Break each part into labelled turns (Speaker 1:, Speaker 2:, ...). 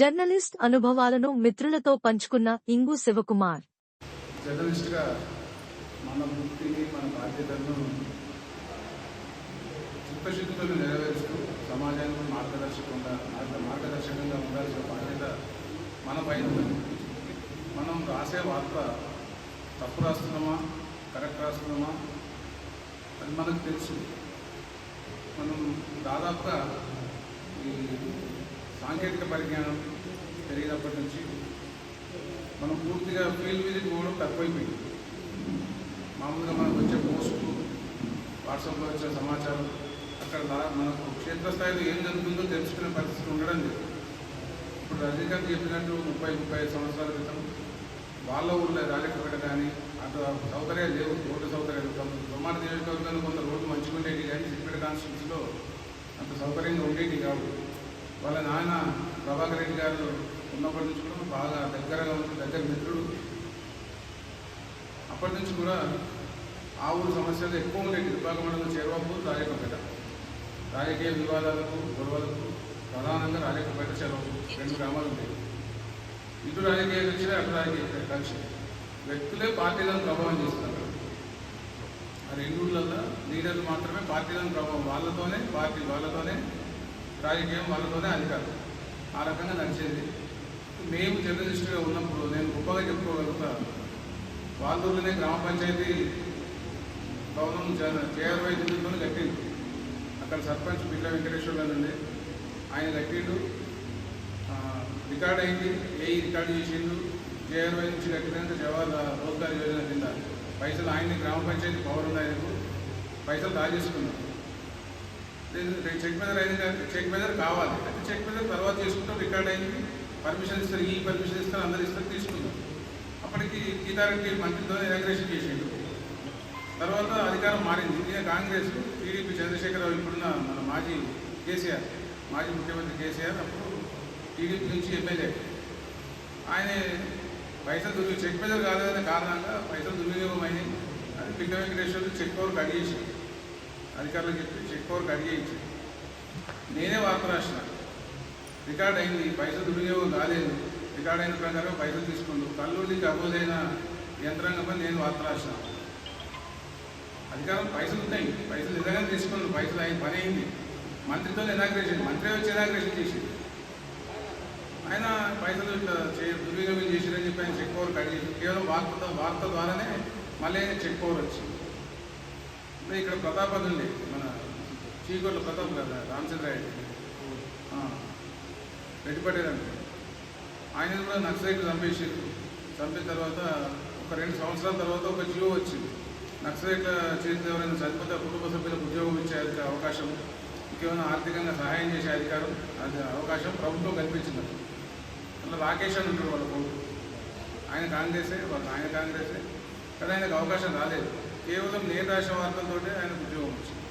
Speaker 1: Journalist అనుభవాలను మిత్రులతో పంచుకున్న ఇంగు శివకుమార్.
Speaker 2: జర్నలిస్ట్గా మన వృత్తిని మన బాధ్యతలను చిత్తశుద్ధితో నెరవేరుస్తూ సమాజానికి మార్గదర్శకంగా మార్గదర్శకంగా ఉండాల్సిన బాధ్యత మన పైన మనం రాసే వార్త తప్పు రాస్తున్నామా? కరెక్ట్ రాస్తున్నామా? అది మనకు తెలుసు. మనం దాదాపుగా ఈ సాంకేతిక పరిజ్ఞానం పెరిగినప్పటి నుంచి మనం పూర్తిగా ఫీల్డ్ విజిట్ పోవడం తక్కువైపోయింది. మామూలుగా మనకు వచ్చే పోస్టులు వాట్సాప్లో వచ్చే సమాచారం అక్కడ దా- మనకు క్షేత్రస్థాయిలో ఏం జరుగుతుందో తెలుసుకునే పరిస్థితి ఉండడం లేదు. ఇప్పుడు రజనీకాంత్ చెప్పినట్టు ముప్పై ముప్పై సంవత్సరాల క్రితం వాళ్ళ ఊళ్ళో రాజకపేట కానీ అటు సౌకర్యాలు లేవు రోడ్డు సౌకర్యాలు తొమ్మిది నియోజకవర్గంలో కొంత రోడ్డు మంచిగా ఉండేవి కానీ సిద్దిపేట కాన్స్టిట్యూన్సీలో అంత సౌకర్యంగా ఉండేవి కావు. వాళ్ళ నాన్న ప్రభాకర్ రెడ్డి గారు ఉన్నప్పటి నుంచి కూడా బాగా దగ్గరగా ఉండి దగ్గర మిత్రుడు. అప్పటి నుంచి కూడా ఆ ఊరు సమస్యలు ఎక్కువ ఉండేవి. విభాగ మండలం చేరువపు రాజకపేట. రాజకీయ వివాదాలకు గొడవలకు ప్రధానంగా రాజకపేట చెరువు రెండు గ్రామాలు ఉండేవి. ఇటు రాజకీయ కక్ష అటు రాజకీయ కలిసి. వ్యక్తులే పార్టీలను ప్రభావం చేస్తున్నారు. ఆ రెండూళ్ళల్లో లీడర్లు మాత్రమే పార్టీలను ప్రభావం వాళ్ళతోనే పార్టీ వాళ్ళతోనే రాజకీయం వాళ్ళతోనే అధికారం. ఆ రకంగా నడిచేది. మేము జర్నలిస్టుగా ఉన్నప్పుడు నేను గొప్పగా చెప్పుకోగలుగుతాను వాళ్ళూరులోనే గ్రామ పంచాయతీ భవనం జేఆర్వై నిధులతో కట్టింది. అక్కడ సర్పంచ్ పిల్ల వెంకటేశ్వర గారు ఆయన కట్టిండు. రికార్డ్ అయింది. ఏ రికార్డు చేసిండు? జేఆర్వై నుంచి కట్టినాక జవహర్ రోజ్గార్ యోజన కింద. పైసలు ఆయన్ని గ్రామ పంచాయతీ పవర్ ఉన్నాయకు పైసలు దాచేసుకున్నాం. చెక్ మెజర్ అయింది కదా, చెక్ మెజర్ కావాలి. అంటే చెక్ మెజర్ తర్వాత చేసుకుంటాం రికార్డ్ అయింది పర్మిషన్ ఇస్తారు ఈ పర్మిషన్ ఇస్తారు అందరు ఇస్తారు తీసుకుందాం అప్పటికి గీతారెడ్డి మంత్రితో ఇనాగ్రేషన్ చేసిండు. తర్వాత అధికారం మారింది. ఇండియా కాంగ్రెస్ టీడీపీ చంద్రశేఖరరావు ఇప్పుడున్న మన మాజీ కేసీఆర్ మాజీ ముఖ్యమంత్రి కేసీఆర్ అప్పుడు టీడీపీ నుంచి ఎమ్మెల్యే. ఆయన పైసలు దుర్వి చెక్ మెజర్ కాలేదనే కారణంగా పైసలు దుర్వినియోగం అయినాయి అది పిక్క వెంకటేశ్వరుడు చెక్ పవర్ కడిగేసి అధికారులకు చెప్పి చెక్ పవర్ నేనే వార్త రాసిన. రికార్డ్ అయింది పైసలు దుర్వినియోగం కాలేదు. రికార్డ్ అయిన ప్రకారం పైసలు తీసుకుండు కల్లూరికి అబోదైన యంత్రాంగంపై నేను వార్త రాసిన. అధికారం పైసలు ఉన్నాయి. పైసలు నిజంగా తీసుకున్నాను పైసలు అయిన పని అయింది. మంత్రితో ఇనాగ్రేషన్. మంత్రి వచ్చి ఇనాగ్రేషన్ చేసింది ఆయన పైసలు ఇట్లా చే దుర్వినియోగం చేసిరని చెప్పి ఆయన చెక్ పవర్ కడిగి కేవలం వార్త వార్త ద్వారానే మళ్ళీ ఆయన చెక్ పవర్ వచ్చింది. ఇక్కడ ప్రతాపది అని మన చీకొండ ప్రతాప్ కదా రామచంద్రారెడ్డి. పెట్టుబడేదండి ఆయన కూడా నక్సలైట్లు చంపేసారు చంపిన తర్వాత ఒక రెండు సంవత్సరాల తర్వాత ఒక జియో వచ్చింది. నక్సలైట్ల చేసిన ఎవరైనా చనిపోతే కుటుంబ సభ్యులకు ఉద్యోగం ఇచ్చే అవకాశం ఇంకేమైనా ఆర్థికంగా సహాయం చేసే అధికారం అది అవకాశం ప్రభుత్వం కల్పించింది. అట్లా రాకేష్ అని ఉంటారు వాళ్ళ ఆయన కాంగ్రెసే వాళ్ళ ఆయన కాంగ్రెసే. కానీ ఆయనకు అవకాశం రాలేదు. కేవలం నేను రాసిన ఆయన ఆయనకు ఉద్యోగం వచ్చింది.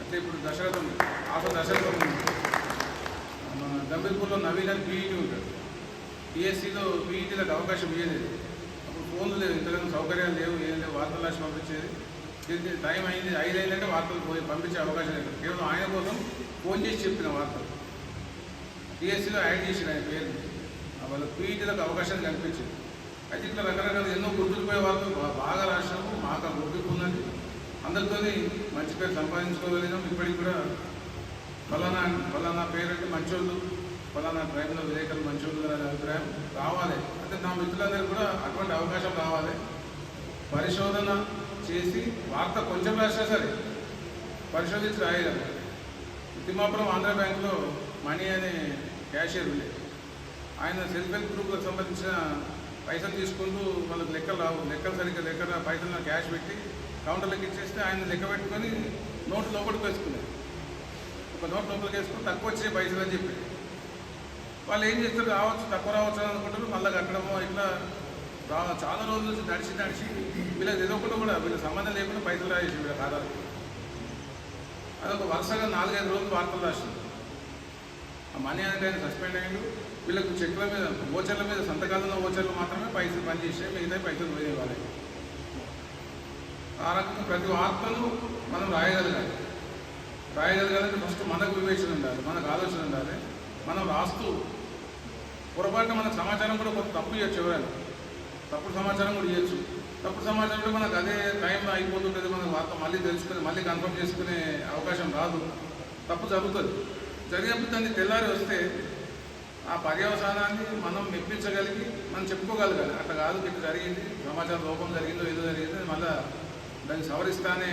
Speaker 2: అంటే ఇప్పుడు దశరథం ఆఫ్ దశరథం మన గంభీర్పూర్లో నవీన్ అని పీఈటీ ఉంటాడు. పిఎస్సీలో పీఈటీలకు అవకాశం ఇవ్వలేదు అప్పుడు ఫోన్లు లేవు. ఇంతకన్నా సౌకర్యాలు లేవు ఏం లేవు. వార్తలు రాసి పంపించేది. టైం అయింది. ఐదు అయిందంటే వార్తలు పోయి పంపించే అవకాశం లేదు. కేవలం ఆయన కోసం ఫోన్ చేసి చెప్పిన వార్తలు. పిఎస్సిలో యాడ్ చేసిన ఆయన పేరు. వాళ్ళ పీఈటీలకు అవకాశం కల్పించింది అయితే ఇట్లా రకరకాల ఎన్నో గుర్తుకుపోయే వార్తలు బా- బాగా రాసినాము మాకు ఆ గుర్తింపు ఉన్నది అందరితోని మంచి పేరు సంపాదించుకోగలిగినాం ఇప్పటికి కూడా ఫలానా ఫలానా పేరెంట్ మంచోళ్ళు ఫలానా ట్రైబ్లో విలేకరులు మంచోళ్ళు అనే అభిప్రాయం రావాలి. అంటే నా మిత్రులందరూ కూడా అటువంటి అవకాశం రావాలి. పరిశోధన చేసి వార్త కొంచెం రాసినా సరే పరిశోధించి రాయగలరు తిమ్మాపురం ఆంధ్ర బ్యాంకులో మనీ అనే క్యాషియర్ ఉండే. ఆయన సెల్ఫ్ హెల్ప్ గ్రూప్లకు సంబంధించిన పైసలు తీసుకుంటూ వాళ్ళకి లెక్కలు రావు. లెక్కలు సరిగ్గా లెక్క పైసలు క్యాష్ పెట్టి కౌంటర్లకు ఇచ్చేస్తే ఆయన లెక్క పెట్టుకొని నోటు లోపలికి వేసుకున్నారు. ఒక నోట్ లోపలికి వేసుకుని తక్కువ వచ్చే పైసలు అని చెప్పి. వాళ్ళు ఏం చేస్తారు? రావచ్చు తక్కువ రావచ్చు అని అనుకుంటారు మళ్ళీ కట్టడము ఇట్లా రా చాలా రోజుల నుంచి నడిచి నడిచి వీళ్ళకి ఏదో ఒకటి కూడా వీళ్ళకి సంబంధం లేకుండా పైసలు రాసి వీళ్ళ ఖాతాలు. అదొక వరుసగా నాలుగైదు రోజులు వార్తలు రాసింది. ఆ మనీ అనేది ఆయన సస్పెండ్ అయ్యిండు. వీళ్ళకు చెక్ల మీద ఓచర్ల మీద సంతకాలంలో ఓచర్లు మాత్రమే పైసలు పనిచేసే మిగతా పైసలు పోయే ఆ రకంగా ప్రతి ఆత్మను మనం రాయగలగాలి. రాయగలగాలంటే ఫస్ట్ మనకు వివేచన ఉండాలి మనకు ఆలోచన ఉండాలి మనం రాస్తూ పొరపాటున మన సమాచారం కూడా కొంత తప్పు ఇవ్వచ్చు ఎవరైనా. తప్పుడు సమాచారం కూడా ఇవ్వచ్చు తప్పుడు సమాచారం కూడా మనకు అదే టైం అయిపోతుంటుంది మనకు వార్త మళ్ళీ తెలుసుకుని మళ్ళీ కన్ఫర్మ్ చేసుకునే అవకాశం రాదు. తప్పు జరుగుతుంది. జరిగినప్పుడు దాన్ని తెల్లారి వస్తే ఆ పర్యవసానాన్ని మనం మెప్పించగలిగి మనం చెప్పుకోగలగాలి. అట్లా కాదు ఇట్లా జరిగింది సమాచారం లోపం జరిగిందో ఏదో జరిగింది మళ్ళీ దాన్ని సవరిస్తానే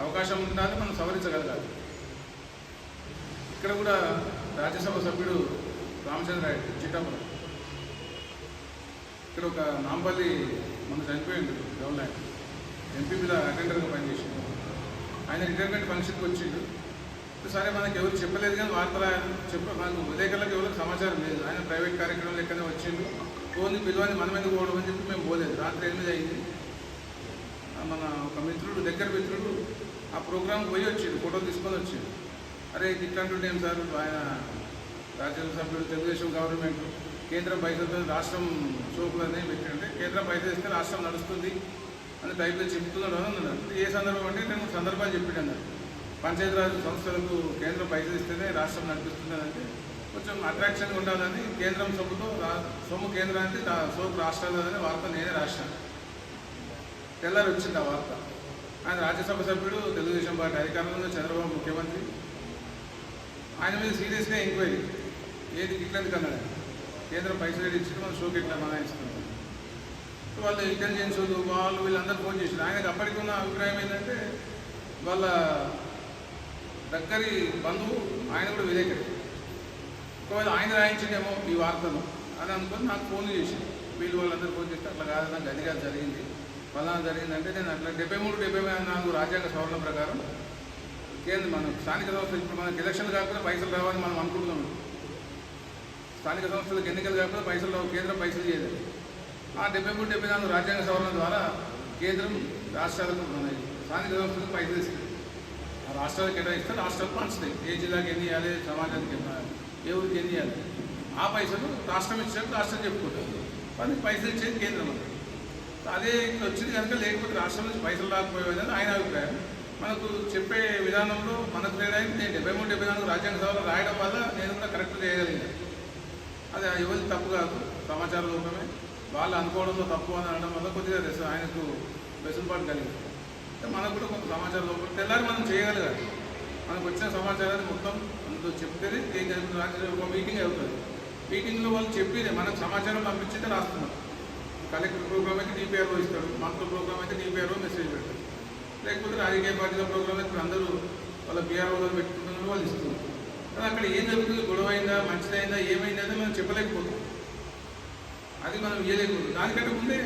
Speaker 2: అవకాశం ఉండాలి మనం సవరించగలగాలి. ఇక్కడ కూడా రాజ్యసభ సభ్యుడు రామచంద్ర రాయుడు చిట్టపురం ఇక్కడ ఒక నాంపల్లి మన చనిపోయింది గవర్నమెంట్ ఎంపీపీలో అటెండర్గా పనిచేసిండు. ఆయన రిటైర్మెంట్ ఫంక్షన్కి వచ్చిండు. సరే మనకి ఎవరు చెప్పలేదు కానీ వార్తల చెప్ప మనకు విలేకరులకు ఎవరికి సమాచారం లేదు. ఆయన ప్రైవేట్ కార్యక్రమం లెక్కనే వచ్చిండు. ఫోన్ పిలవని మనం ఎందుకు పోవడం అని చెప్పి మేము పోలేదు. రాత్రి ఎనిమిది అయింది. మన ఒక మిత్రుడు దగ్గర మిత్రుడు ఆ ప్రోగ్రామ్కి పోయి వచ్చిండు ఫోటో తీసుకొని వచ్చిండు. అరే ఇట్లాంటి ఏం సార్? ఆయన రాజ్యసభ సభ్యుడు తెలుగుదేశం గవర్నమెంట్ కేంద్రం పైసలతో రాష్ట్రం సోకులని పెట్టంటే కేంద్రం పైసలు ఇస్తే రాష్ట్రం నడుస్తుంది అని టైప్లో చెప్తున్నాడు అని అన్నాడు. ఏ సందర్భం అంటే నేను సందర్భాలు చెప్పాడు అన్నాడు. పంచాయతీరాజ్ సంస్థలకు కేంద్రం పైసలు ఇస్తేనే రాష్ట్రం నడిపిస్తుంది అంటే కొంచెం అట్రాక్షన్గా ఉండాలని కేంద్రం సొమ్ముతో సొమ్ము కేంద్రానికి రా- సోపు రాష్ట్రాలని వార్త నేనే రాశాను. తెల్లారి వచ్చింది ఆ వార్త. ఆయన రాజ్యసభ సభ్యుడు తెలుగుదేశం పార్టీ అధికారంలో చంద్రబాబు ముఖ్యమంత్రి. ఆయన మీద సీరియస్గా ఎంక్వైరీ. ఏది ఇట్లందుకు అన్నాడు కేంద్రం పైసలు ఇచ్చి మనం షోకి ఇట్లా మనాయిస్తున్నాం వాళ్ళు ఇంటెలిజెన్స్ వాళ్ళు వీళ్ళందరూ ఫోన్ చేశారు ఆయనకు అప్పటికి ఉన్న అభిప్రాయం ఏంటంటే వాళ్ళ దగ్గరి బంధువు ఆయన కూడా విలేకరి. ఒకవేళ ఆయన రాయించిందేమో ఈ వార్తను అని అనుకుని నాకు ఫోన్ చేసి వీళ్ళు వాళ్ళందరూ ఫోన్ చేస్తే అట్లా కాదు నాకు అది కాదు జరిగింది. ఫలానా జరిగిందంటే నేను అట్లా డెబ్బై మూడు డెబ్బై నాలుగు రాజ్యాంగ సవరణ ప్రకారం కేంద్ర మన స్థానిక సంస్థలు ఇప్పుడు మనకి ఎలక్షన్లు కాకపోతే పైసలు రావాలని మనం అనుకుంటున్నాం. స్థానిక సంస్థలకు ఎన్నికలు కాకపోతే పైసలు రావు కేంద్రం పైసలు చేయలేదు. ఆ డెబ్బై మూడు డెబ్బై నాలుగు రాజ్యాంగ సవరణ ద్వారా కేంద్రం రాష్ట్రాలకు ఉన్నాయి. స్థానిక సంస్థలకు పైసలు ఇస్తుంది ఆ రాష్ట్రాలకు కేటాయిస్తే రాష్ట్రాలు పంచుతాయి. ఏ జిల్లాకి ఎన్ని ఇవ్వాలి సమాజానికి ఎన్ని ఇవ్వాలి, ఏ ఊరికి ఎన్ని ఇవ్వాలి. ఆ పైసలు రాష్ట్రం ఇచ్చినట్టు రాష్ట్రం చెప్పుకుంటారు. కానీ పైసలు ఇచ్చేది కేంద్రం అదే ఇక్కడ వచ్చింది కనుక లేకపోతే రాష్ట్రం నుంచి పైసలు రాకపోయేదని ఆయన అభిప్రాయం. మనకు చెప్పే విధానంలో మనకు తేడాయింది నేను డెబ్బై మూడు డెబ్బై నాలుగు రాజ్యాంగ సభలో రాయడం వల్ల నేను కూడా కరెక్ట్ చేయగలిగాను. అది ఎవరి తప్పు కాదు. సమాచార లోపమే. వాళ్ళు అనుకోవడంలో తప్పు అని అనడం వల్ల కొద్దిగా తెలుసు ఆయనకు వెసులుబాటు కలిగింది. మనకు కూడా కొంత సమాచారం లోపం. తెల్లారి మనం చేయగలగాలి మనకు వచ్చిన సమాచారాన్ని మొత్తం అందులో చెప్తేనే ఏం జరుగుతుంది ఒక మీటింగ్ అవుతుంది. మీటింగ్లో వాళ్ళు చెప్పేది మనకు సమాచారం పంపించేది రాస్తున్నారు కలెక్టర్ ప్రోగ్రామ్ అయితే డిపిఆర్ఓ ఇస్తాడు మంత్రుల ప్రోగ్రామ్ అయితే డిపిఆర్ఓ మెసేజ్ పెడతాడు. లేకపోతే రాజకీయ పార్టీల ప్రోగ్రామ్ అయితే ఇప్పుడు అందరూ వాళ్ళ పిఆర్ఓలో పెట్టుకుంటున్నారు వాళ్ళు ఇస్తున్నారు. కానీ అక్కడ ఏం జరుగుతుంది? గొడవ అయిందా మంచిదైందా? ఏమైందా? మనం చెప్పలేకపోతాం అది మనం ఇవ్వలేకపోతుంది దానికంటే ముందే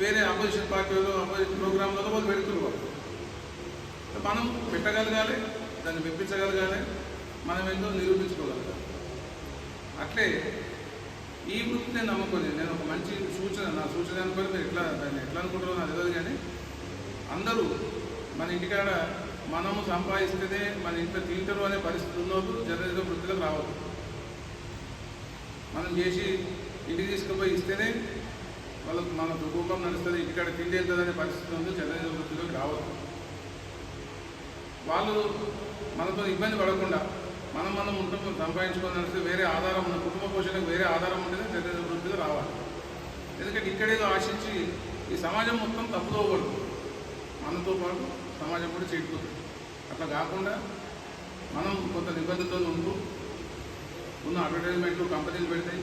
Speaker 2: వేరే అపోజిషన్ పార్టీలో అపోజిషన్ ప్రోగ్రాంలలో వాళ్ళు పెడుతున్నారు వాళ్ళు. మనం పెట్టగలగాలి దాన్ని మెప్పించగలగాలి మనం ఎంతో నిరూపించుకోగలగాలి. అట్లే ఈ వృత్తి నేను నమ్ముకోలేదు నేను ఒక మంచి సూచన నా సూచన అనుకోని మీరు ఎట్లా దాన్ని ఎట్లా అనుకుంటారో నాకు తెలియదు కానీ అందరూ మన ఇంటికాడ మనము సంపాదిస్తేనే మన ఇంట్లో తింటారు అనే పరిస్థితి ఉన్నప్పుడు జర్నలిజం వృత్తిలోకి రావద్దు. మనం చేసి ఇంటికి తీసుకుపోయి ఇస్తేనే వాళ్ళకు మన కుటుంబం నడుస్తుంది ఇంటికాడ తిండి వెళ్తుంది అనే పరిస్థితి ఉంది జర్నలిజం వృత్తిలోకి రావద్దు. వాళ్ళు మనతో ఇబ్బంది పడకుండా మనం మనం ఉంటాం సంపాదించుకొని వేరే ఆధారం ఉన్న కుటుంబ పోషణకు వేరే ఆధారం ఉంటేనే జర్నలిజం వృత్తిలో రావాలి. ఎందుకంటే ఇక్కడేదో ఆశించి ఈ సమాజం మొత్తం తప్పుదోకూడదు మనతో పాటు సమాజం కూడా చెడిపోతుంది అట్లా కాకుండా మనం కొంత నిబంధనతో ఉంటూ ఉన్న అడ్వర్టైజ్మెంట్లు కంపెనీలు పెడతాయి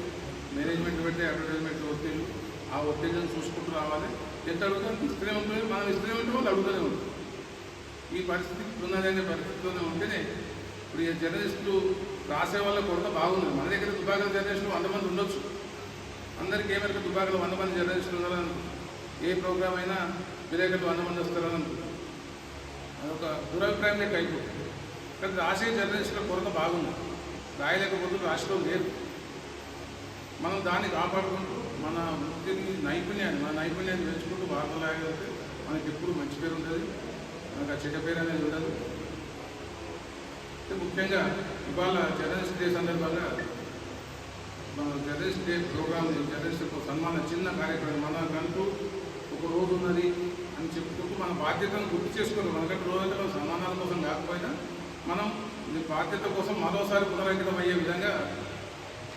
Speaker 2: మేనేజ్మెంట్ పెడితే అడ్వర్టైజ్మెంట్లు ఒత్తిళ్ళు ఆ ఒత్తిళ్ళని చూసుకుంటూ రావాలి. ఎంత అడుగుతాం ఇస్తూనే ఉంటుంది మనం ఇస్తూనే ఉంటే వాళ్ళు అడుగుతూనే ఉంటుంది ఈ పరిస్థితి ఉన్నదనే పరిస్థితిలోనే ఉంటేనే ఇప్పుడు ఈ జర్నలిస్టులు రాసే వాళ్ళ కొరత బాగుంది. మన దగ్గర దుబాకల జర్నలిస్టులు వంద మంది ఉండొచ్చు. అందరికీ ఏ దుబాకలు వంద మంది జర్నలిస్టులు ఉండాలని ఏ ప్రోగ్రామ్ అయినా విలేకరులు వంద మంది వస్తారని అనుకుంటాం. అదొక దురభిప్రాయం లెక్క అయిపోతుంది. కానీ రాసే జర్నలిస్టుల కొరత బాగుంది. రాయలేకపోతే రాష్ట్రం లేదు. మనం దాన్ని కాపాడుకుంటూ మన వృత్తిని నైపుణ్యాన్ని మన నైపుణ్యాన్ని పెంచుకుంటూ వార్తలు రాయగలిగితే మనకి ఎప్పుడు మంచి పేరు ఉంటుంది మనకు ఆ చెడ్డ పేరు అనేది ఉండదు. ముఖ్యంగా ఇవాళ జర్నలిస్ట్ డే సందర్భంగా మన జర్నలిస్ట్ డే ప్రోగ్రామ్ జర్నలిస్టులకు సన్మాన చిన్న కార్యక్రమం మనకంటూ ఒక రోజు ఉన్నది అని చెప్పుకుంటూ మన బాధ్యతను గుర్తు చేసుకుని మనకంటే రోజంటే సన్మానాల కోసం కాకపోయినా మనం ఈ బాధ్యత కోసం మరోసారి పునరంకితం అయ్యే విధంగా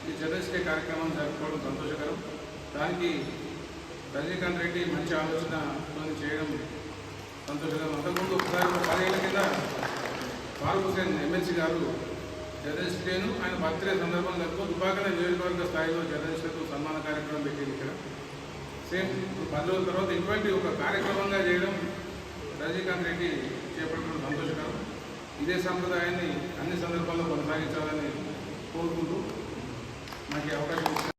Speaker 2: ఈ చిల్డ్రన్స్ డే కార్యక్రమం జరుపుకోవడం సంతోషకరం. దానికి రజనీకాంత్ రెడ్డి మంచి ఆలోచన చేయడం సంతోషకరం. అంతకుముందు ఒకసారి ఒక పదేళ్ళ కింద ఫారూక్ హుసేన్ ఎమ్మెల్సీ గారు జర్నలిస్ట్ డేను ఆయన బర్త్డే సందర్భంగా దుబాకల నియోజకవర్గ స్థాయిలో జర్నలిస్టులకు సన్మాన కార్యక్రమం పెట్టింది ఇక్కడ. సేమ్ పది రోజుల తర్వాత ఇటువంటి ఒక కార్యక్రమంగా చేయడం రజనీకాంత్ రెడ్డి చేపట్టడం సంతోషకరం. ఇదే సంప్రదాయాన్ని అన్ని సందర్భాల్లో కొనసాగించాలని కోరుకుంటూ నాకు అవకాశం